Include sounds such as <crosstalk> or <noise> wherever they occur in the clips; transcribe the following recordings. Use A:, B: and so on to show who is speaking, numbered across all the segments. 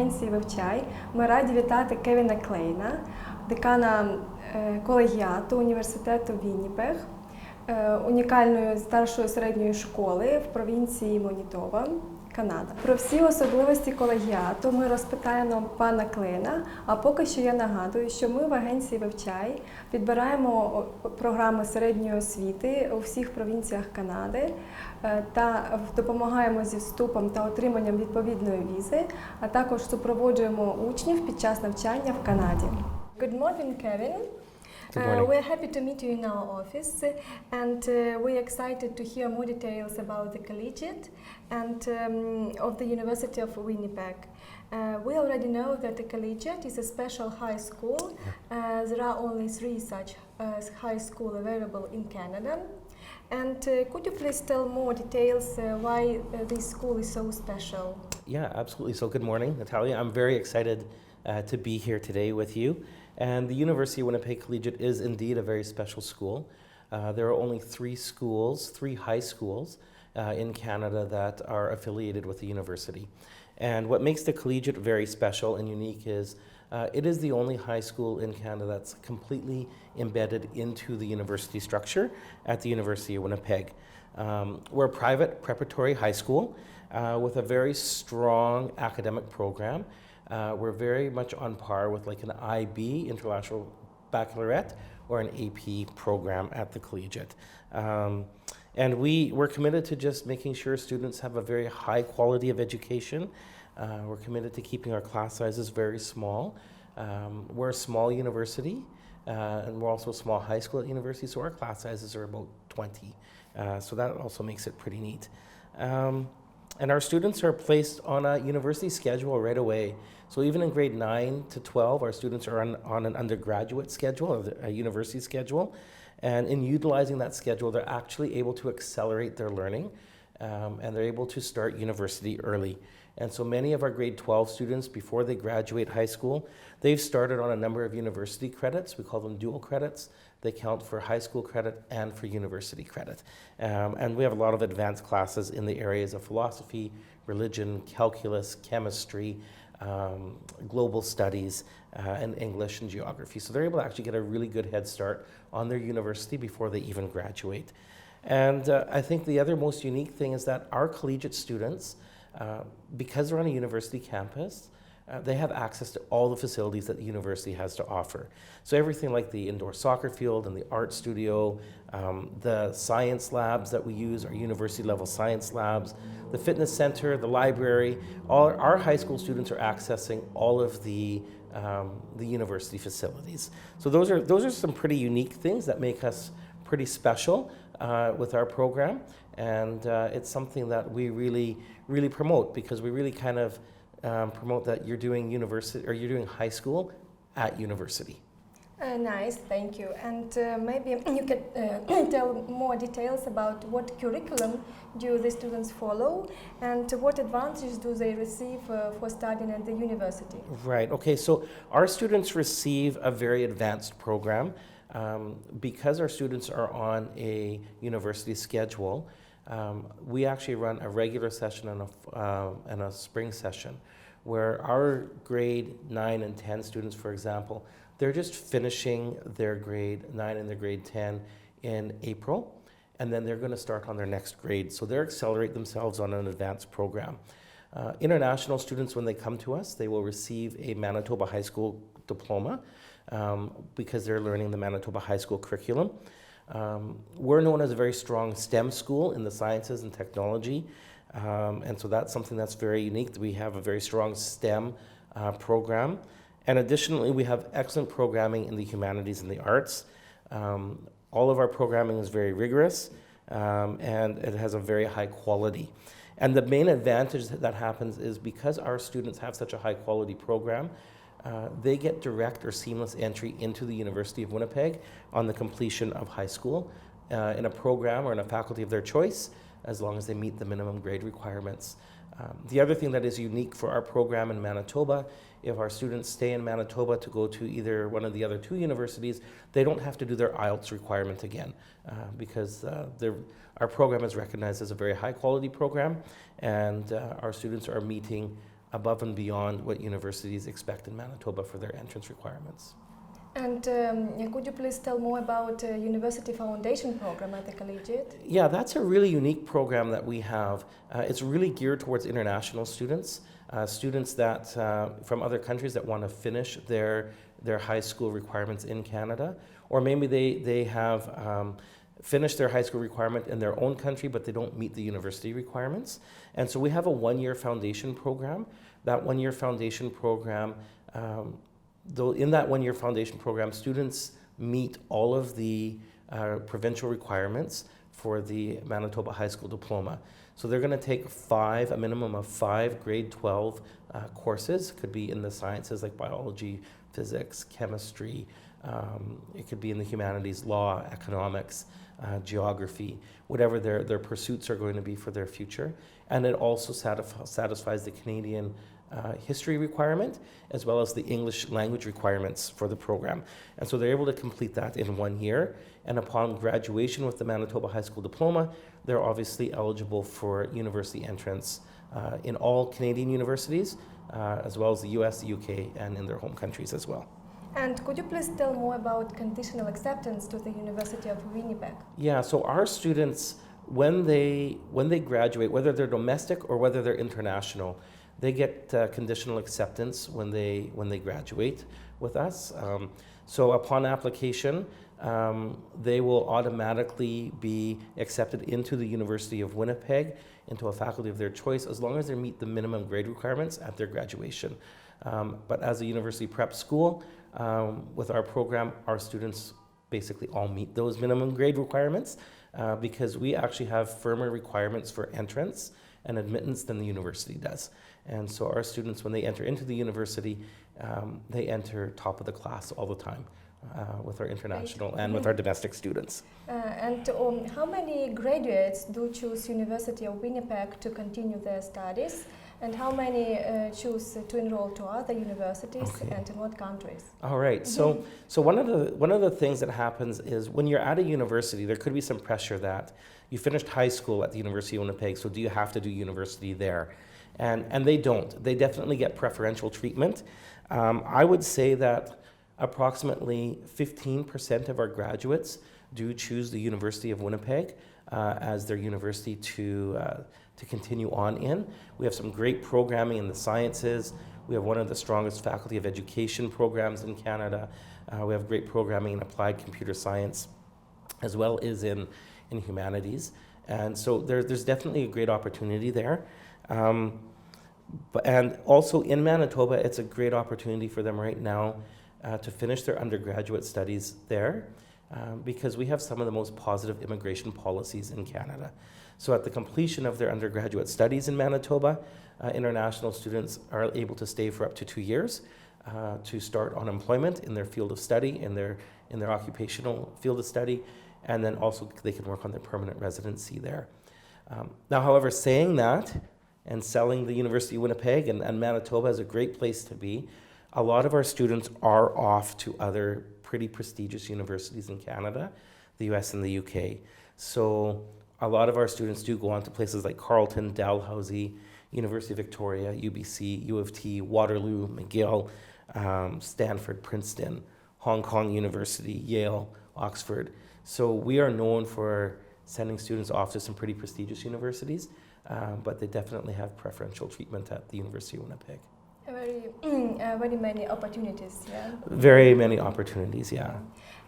A: агенції Вивчай ми раді вітати Кевіна Клейна, декана е, колегіату університету Вінніпег, е, унікальної старшої середньої школи в провінції Монітова. Канада. Про всі особливості колегіату ми розпитаємо пана Клина. А поки що я нагадую, що ми в агенції Вивчай підбираємо програми середньої освіти у всіх провінціях Канади е, та допомагаємо зі вступом та отриманням відповідної візи, а також супроводжуємо учнів під час навчання в Канаді. Good morning, Kevin.
B: Good
A: Uh,
B: morning.
A: we're happy to meet you in our office, and uh, we're excited to hear more details about the collegiate and um, of the University of Winnipeg. Uh, we already know that the collegiate is a special high school. Uh, there are only three such uh, high school available in Canada. And uh, could you please tell more details uh, why uh, this school is so special?
B: Yeah, absolutely. So, good morning, Natalia. I'm very excited uh, to be here today with you. And the University of Winnipeg Collegiate is indeed a very special school. Uh, there are only three schools, three high schools uh, in Canada that are affiliated with the university. And what makes the collegiate very special and unique is uh, it is the only high school in Canada that's completely embedded into the university structure at the University of Winnipeg. Um, we're a private preparatory high school uh, with a very strong academic program. Uh, we're very much on par with like an IB, International Baccalaureate, or an AP program at the collegiate. Um, and we, we're committed to just making sure students have a very high quality of education. Uh, we're committed to keeping our class sizes very small. Um, we're a small university, uh, and we're also a small high school at university, so our class sizes are about 20. Uh, so that also makes it pretty neat. Um, and our students are placed on a university schedule right away. So even in grade 9 to 12, our students are on, on an undergraduate schedule, a university schedule. And in utilizing that schedule, they're actually able to accelerate their learning um, and they're able to start university early. And so many of our grade 12 students, before they graduate high school, they've started on a number of university credits. We call them dual credits. They count for high school credit and for university credit. Um, and we have a lot of advanced classes in the areas of philosophy, religion, calculus, chemistry, um, global studies, uh, and English and geography. So they're able to actually get a really good head start on their university before they even graduate. And uh, I think the other most unique thing is that our collegiate students, uh, because they're on a university campus, uh, they have access to all the facilities that the university has to offer. So everything like the indoor soccer field and the art studio, um, the science labs that we use, our university level science labs, the fitness center, the library, all our high school students are accessing all of the um, the university facilities. So those are those are some pretty unique things that make us pretty special uh, with our program, and uh, it's something that we really really promote because we really kind of um, promote that you're doing university or you're doing high school at university.
A: Uh, nice, thank you. And uh, maybe <clears throat> you could uh, <clears throat> tell more details about what curriculum do the students follow and what advantages do they receive uh, for studying at the university?
B: Right. Okay. So our students receive a very advanced program um, because our students are on a university schedule. Um, we actually run a regular session and a, uh, and a spring session where our grade 9 and 10 students, for example, they're just finishing their grade 9 and their grade 10 in April, and then they're going to start on their next grade. So they're accelerate themselves on an advanced program. Uh, international students, when they come to us, they will receive a Manitoba High School diploma um, because they're learning the Manitoba High School curriculum. Um, we're known as a very strong STEM school in the sciences and technology, um, and so that's something that's very unique. We have a very strong STEM uh, program. And additionally, we have excellent programming in the humanities and the arts. Um, all of our programming is very rigorous um, and it has a very high quality. And the main advantage that, that happens is because our students have such a high quality program, uh, they get direct or seamless entry into the University of Winnipeg on the completion of high school uh, in a program or in a faculty of their choice, as long as they meet the minimum grade requirements. Um, the other thing that is unique for our program in Manitoba, if our students stay in Manitoba to go to either one of the other two universities, they don't have to do their IELTS requirement again uh, because uh, our program is recognized as a very high quality program and uh, our students are meeting above and beyond what universities expect in Manitoba for their entrance requirements.
A: And um, could you please tell more about uh, University Foundation program at the collegiate?
B: Yeah, that's a really unique program that we have. Uh, it's really geared towards international students, uh, students that uh, from other countries that want to finish their their high school requirements in Canada, or maybe they they have. Um, finished their high school requirement in their own country, but they don't meet the university requirements. And so we have a one year foundation program. That one year foundation program, um, though in that one year foundation program, students meet all of the uh, provincial requirements for the Manitoba High School diploma. So they're going to take five, a minimum of five grade 12 uh, courses. Could be in the sciences like biology, physics, chemistry. Um, it could be in the humanities, law, economics, uh, geography, whatever their, their pursuits are going to be for their future. And it also satisf- satisfies the Canadian uh, history requirement as well as the English language requirements for the program. And so they're able to complete that in one year. And upon graduation with the Manitoba High School diploma, they're obviously eligible for university entrance uh, in all Canadian universities, uh, as well as the US, the UK, and in their home countries as well.
A: And could you please tell more about conditional acceptance to the University of Winnipeg?
B: Yeah, so our students, when they when they graduate, whether they're domestic or whether they're international, they get uh, conditional acceptance when they when they graduate with us. Um, so upon application, um, they will automatically be accepted into the University of Winnipeg into a faculty of their choice as long as they meet the minimum grade requirements at their graduation. Um, but as a university prep school, um, with our program, our students basically all meet those minimum grade requirements uh, because we actually have firmer requirements for entrance and admittance than the university does. And so our students, when they enter into the university, um, they enter top of the class all the time uh, with our international and with our domestic students.
A: Uh, and um, how many graduates do choose University of Winnipeg to continue their studies? And how many uh, choose to enroll to other universities
B: Okay.
A: and in what countries?
B: All right. So, so one of the one of the things that happens is when you're at a university, there could be some pressure that you finished high school at the University of Winnipeg, so do you have to do university there? And and they don't. They definitely get preferential treatment. Um, I would say that approximately 15% of our graduates do choose the University of Winnipeg uh, as their university to, uh, to continue on in. We have some great programming in the sciences. We have one of the strongest faculty of education programs in Canada. Uh, we have great programming in applied computer science as well as in, in humanities. And so there, there's definitely a great opportunity there. Um, but, and also in Manitoba, it's a great opportunity for them right now uh, to finish their undergraduate studies there um, because we have some of the most positive immigration policies in Canada. So, at the completion of their undergraduate studies in Manitoba, uh, international students are able to stay for up to two years uh, to start on employment in their field of study, in their, in their occupational field of study, and then also they can work on their permanent residency there. Um, now, however, saying that and selling the University of Winnipeg and, and Manitoba as a great place to be, a lot of our students are off to other pretty prestigious universities in Canada, the US, and the UK. So a lot of our students do go on to places like Carleton, Dalhousie, University of Victoria, UBC, U of T, Waterloo, McGill, um, Stanford, Princeton, Hong Kong University, Yale, Oxford. So we are known for sending students off to some pretty prestigious universities, um, but they definitely have preferential treatment at the University of Winnipeg.
A: Very, <clears throat> uh, very many opportunities, yeah.
B: Very many opportunities, yeah.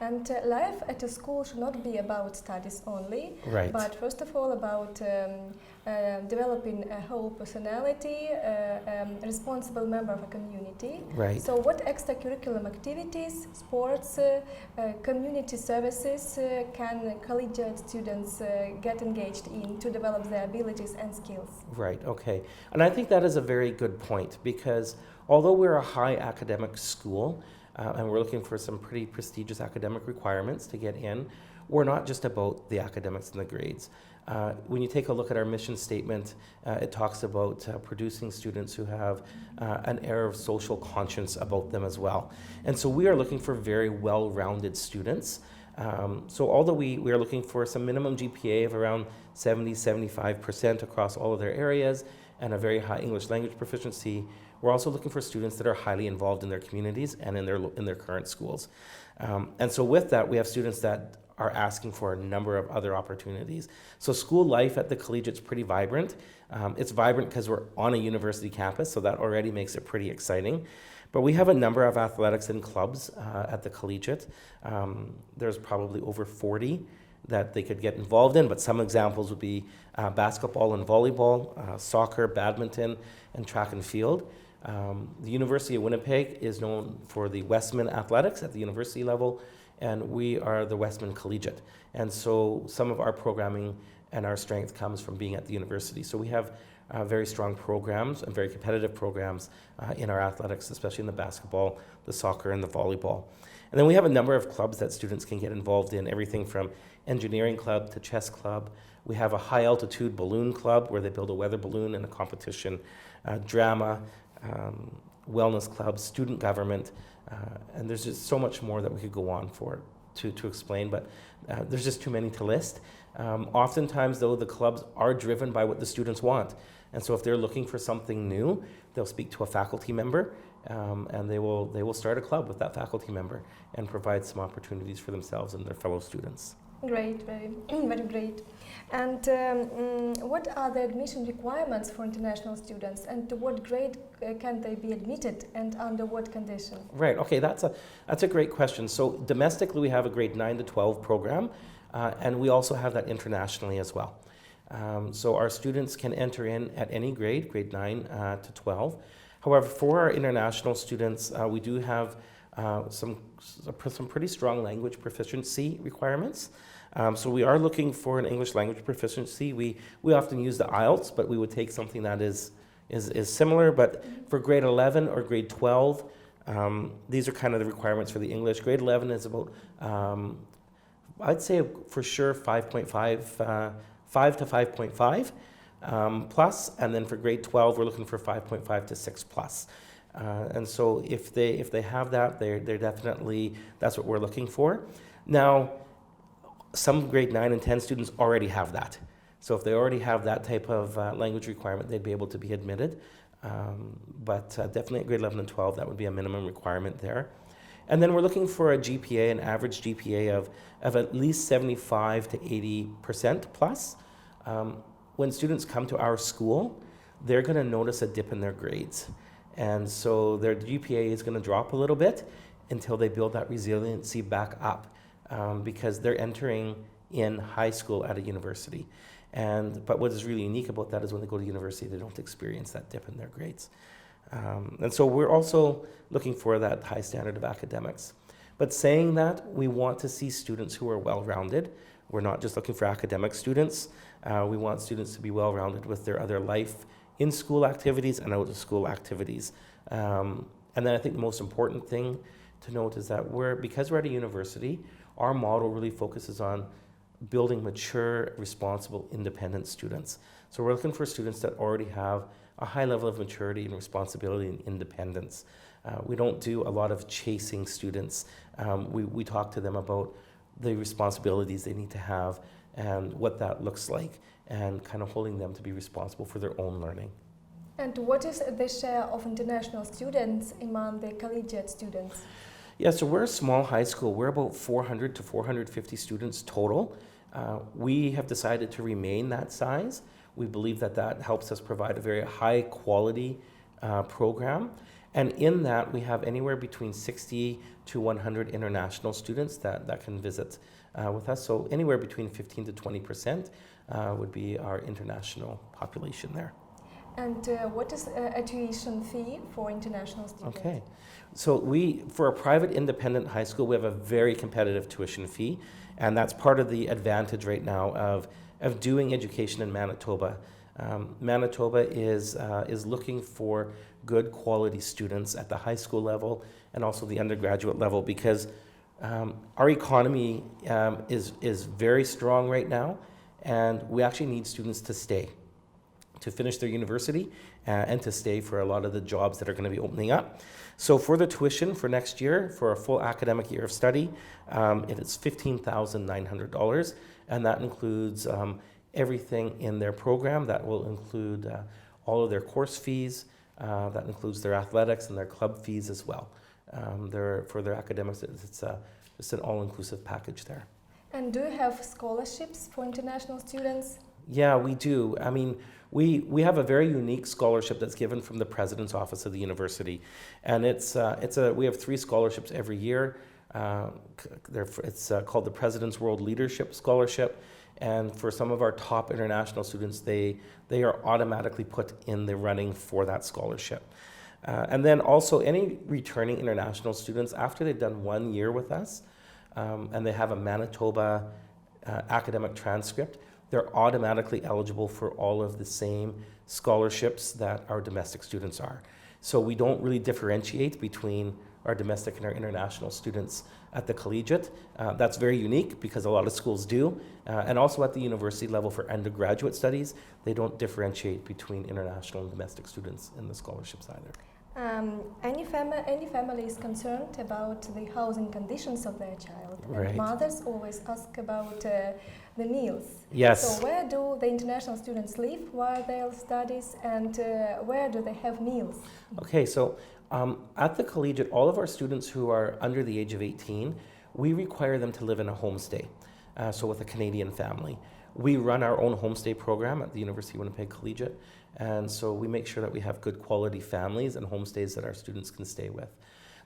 A: And uh, life at a school should not be about studies only,
B: Right.
A: but first of all about um, uh, developing a whole personality, uh, um, responsible member of a community.
B: right.
A: So, what extracurriculum activities, sports, uh, uh, community services uh, can collegiate students uh, get engaged in to develop their abilities and skills?
B: Right, okay. And I think that is a very good point because although we're a high academic school uh, and we're looking for some pretty prestigious academic requirements to get in, we're not just about the academics and the grades. Uh, when you take a look at our mission statement, uh, it talks about uh, producing students who have uh, an air of social conscience about them as well. And so we are looking for very well rounded students. Um, so although we, we are looking for some minimum GPA of around 70, 75% across all of their areas, and a very high English language proficiency. We're also looking for students that are highly involved in their communities and in their, in their current schools. Um, and so, with that, we have students that are asking for a number of other opportunities. So, school life at the collegiate's pretty vibrant. Um, it's vibrant because we're on a university campus, so that already makes it pretty exciting. But we have a number of athletics and clubs uh, at the collegiate. Um, there's probably over 40 that they could get involved in, but some examples would be uh, basketball and volleyball, uh, soccer, badminton, and track and field. Um, the University of Winnipeg is known for the Westman athletics at the university level, and we are the Westman Collegiate. And so some of our programming and our strength comes from being at the university. So we have uh, very strong programs and very competitive programs uh, in our athletics, especially in the basketball, the soccer, and the volleyball. And then we have a number of clubs that students can get involved in, everything from engineering club to chess club. We have a high altitude balloon club where they build a weather balloon in a competition, uh, drama, um, wellness clubs, student government, uh, and there's just so much more that we could go on for to, to explain, but uh, there's just too many to list. Um, oftentimes, though, the clubs are driven by what the students want. And so, if they're looking for something new, they'll speak to a faculty member um, and they will, they will start a club with that faculty member and provide some opportunities for themselves and their fellow students.
A: Great, very, <clears throat> very great. And um, mm, what are the admission requirements for international students, and to what grade uh, can they be admitted, and under what condition?
B: Right. Okay. That's a that's a great question. So domestically, we have a grade nine to twelve program, uh, and we also have that internationally as well. Um, so our students can enter in at any grade, grade nine uh, to twelve. However, for our international students, uh, we do have uh, some some pretty strong language proficiency requirements. Um, so we are looking for an English language proficiency. We we often use the IELTS, but we would take something that is is, is similar. But for grade 11 or grade 12, um, these are kind of the requirements for the English. Grade 11 is about, um, I'd say for sure 5.5, uh, 5 to 5.5 um, plus, and then for grade 12, we're looking for 5.5 to 6 plus. Uh, and so if they if they have that, they're, they're definitely, that's what we're looking for. Now, some grade 9 and 10 students already have that. So if they already have that type of uh, language requirement, they'd be able to be admitted. Um, but uh, definitely at grade 11 and 12, that would be a minimum requirement there. And then we're looking for a GPA, an average GPA of, of at least 75 to 80% plus. Um, when students come to our school, they're going to notice a dip in their grades. And so their GPA is going to drop a little bit until they build that resiliency back up um, because they're entering in high school at a university. And, but what is really unique about that is when they go to university, they don't experience that dip in their grades. Um, and so we're also looking for that high standard of academics. But saying that, we want to see students who are well rounded. We're not just looking for academic students, uh, we want students to be well rounded with their other life in school activities and out of school activities. Um, and then I think the most important thing to note is that we're, because we're at a university, our model really focuses on building mature, responsible, independent students. So we're looking for students that already have a high level of maturity and responsibility and independence. Uh, we don't do a lot of chasing students. Um, we, we talk to them about the responsibilities they need to have and what that looks like and kind of holding them to be responsible for their own learning.
A: And what is the share of international students among the collegiate students?
B: Yeah, so we're a small high school. We're about 400 to 450 students total. Uh, we have decided to remain that size. We believe that that helps us provide a very high quality uh, program. And in that, we have anywhere between 60 to 100 international students that, that can visit uh, with us. So, anywhere between 15 to 20 percent uh, would be our international population there.
A: And uh, what is a tuition fee for international students?
B: Okay. So we, for a private independent high school, we have a very competitive tuition fee, and that's part of the advantage right now of, of doing education in Manitoba. Um, Manitoba is, uh, is looking for good quality students at the high school level and also the undergraduate level because um, our economy um, is, is very strong right now, and we actually need students to stay to finish their university uh, and to stay for a lot of the jobs that are going to be opening up. So for the tuition for next year, for a full academic year of study, um, it is $15,900, and that includes um, everything in their program. That will include uh, all of their course fees. Uh, that includes their athletics and their club fees as well. Um, their, for their academics, it's, it's, a, it's an all-inclusive package there.
A: And do you have scholarships for international students?
B: Yeah, we do. I mean, we, we have a very unique scholarship that's given from the president's office of the university, and it's uh, it's a we have three scholarships every year. Uh, c- they're f- it's uh, called the President's World Leadership Scholarship, and for some of our top international students, they they are automatically put in the running for that scholarship. Uh, and then also any returning international students after they've done one year with us, um, and they have a Manitoba uh, academic transcript, they're automatically eligible for all of the same scholarships that our domestic students are. So we don't really differentiate between our domestic and our international students at the collegiate. Uh, that's very unique because a lot of schools do. Uh, and also at the university level for undergraduate studies, they don't differentiate between international and domestic students in the scholarships either.
A: Um, any, fami- any family is concerned about the housing conditions of their child,
B: Right.
A: and mothers always ask about uh, the meals.
B: Yes.
A: So where do the international students live while they studies, and uh, where do they have meals?
B: Okay, so um, at the collegiate, all of our students who are under the age of 18, we require them to live in a homestay, uh, so with a Canadian family. We run our own homestay program at the University of Winnipeg Collegiate, and so we make sure that we have good quality families and homestays that our students can stay with.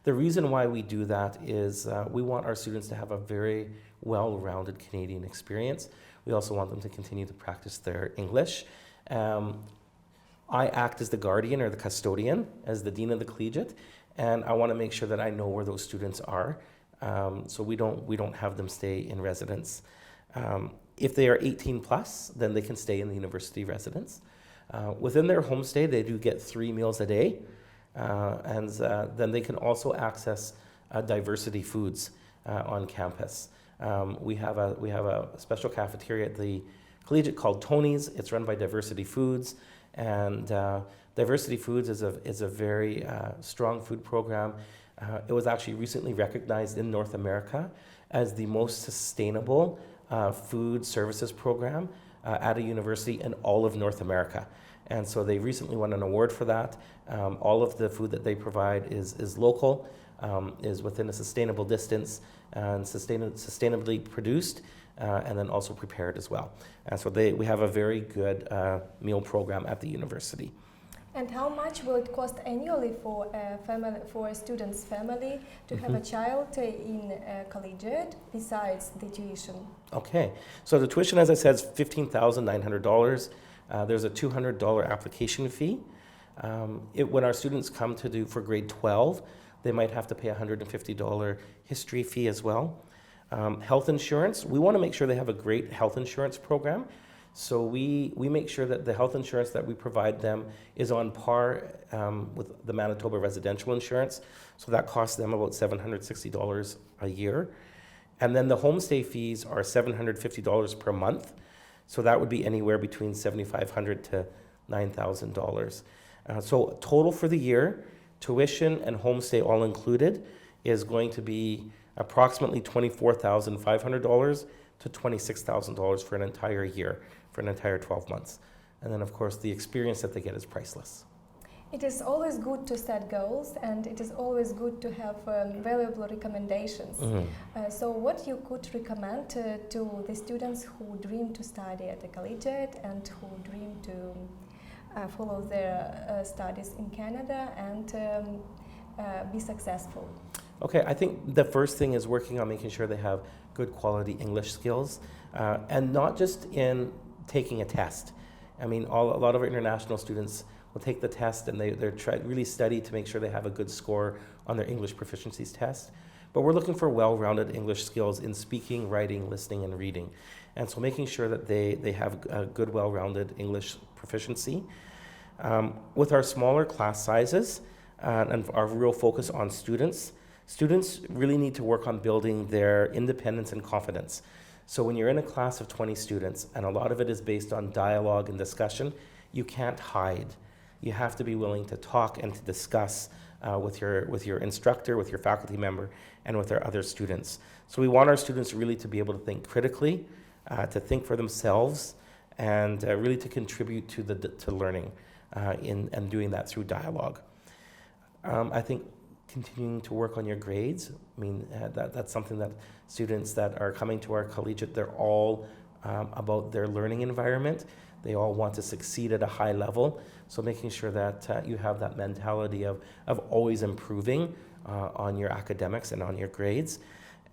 B: The reason why we do that is uh, we want our students to have a very well rounded Canadian experience. We also want them to continue to practice their English. Um, I act as the guardian or the custodian, as the dean of the collegiate, and I want to make sure that I know where those students are. Um, so we don't we don't have them stay in residence. Um, if they are 18 plus, then they can stay in the university residence. Uh, within their homestay, they do get three meals a day, uh, and uh, then they can also access uh, diversity foods uh, on campus. Um, we have a we have a special cafeteria at the collegiate called Tony's. It's run by Diversity Foods, and uh, Diversity Foods is a is a very uh, strong food program. Uh, it was actually recently recognized in North America as the most sustainable food services program at a university in all of North America. And so they recently won an award for that. Um, all of the food that they provide is, is local, um, is within a sustainable distance, and sustain, sustainably produced, and then also prepared as well. And so they, we have a very good uh, meal program at the university.
A: And how much will it cost annually for a family, for a student's family to have a
B: Mhm.
A: child uh, in a collegiate besides the tuition?
B: Okay, so the tuition, as I said, is fifteen thousand nine hundred dollars. Uh, there's a two hundred dollar application fee. Um, it, when our students come to do for grade twelve, they might have to pay a hundred and fifty dollar history fee as well. Um, health insurance, we want to make sure they have a great health insurance program. So we, we make sure that the health insurance that we provide them is on par um, with the Manitoba residential insurance. So that costs them about $760 a year. And then the homestay fees are $750 per month. So that would be anywhere between 7,500 to $9,000. Uh, so total for the year, tuition and homestay all included is going to be approximately $24,500 to $26,000 for an entire year, for an entire 12 months. And then, of course, the experience that they get is priceless.
A: It is always good to set goals, and it is always good to have um, valuable recommendations.
B: Mhm.
A: Uh, so, what you could recommend uh, to the students who dream to study at the collegiate and who dream to uh, follow their uh, studies in Canada and um, uh, be successful?
B: Okay, I think the first thing is working on making sure they have good quality English skills, uh, and not just in taking a test. I mean, all, a lot of our international students will take the test and they they're try, really study to make sure they have a good score on their English proficiencies test. But we're looking for well-rounded English skills in speaking, writing, listening, and reading, and so making sure that they they have a good, well-rounded English proficiency. Um, with our smaller class sizes uh, and our real focus on students, students really need to work on building their independence and confidence. So when you're in a class of 20 students, and a lot of it is based on dialogue and discussion, you can't hide. You have to be willing to talk and to discuss uh, with, your, with your instructor, with your faculty member, and with our other students. So we want our students really to be able to think critically, uh, to think for themselves, and uh, really to contribute to, the, to learning. uh, in, and doing that through dialogue. Um, I think continuing to work on your grades, I mean, uh, that, that's something that students that are coming to our collegiate, they're all um, about their learning environment. They all want to succeed at a high level. So making sure that uh, you have that mentality of, of always improving uh, on your academics and on your grades.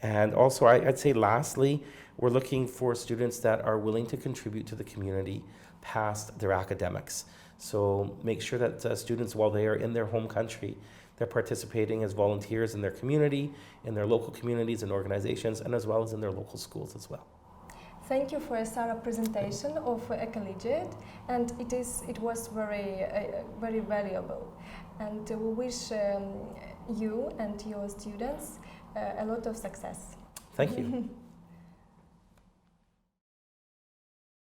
B: And also, I, I'd say lastly, we're looking for students that are willing to contribute to the community past their academics. So make sure that uh, students, while they are in their home country, they're participating as volunteers in their community, in their local communities and organizations, and as well as in their local schools as well.
A: Thank you for a thorough presentation of a collegiate, and it is it was very uh, very valuable. And uh, we wish um, you and your students uh, a lot of success.
B: Thank you. <laughs>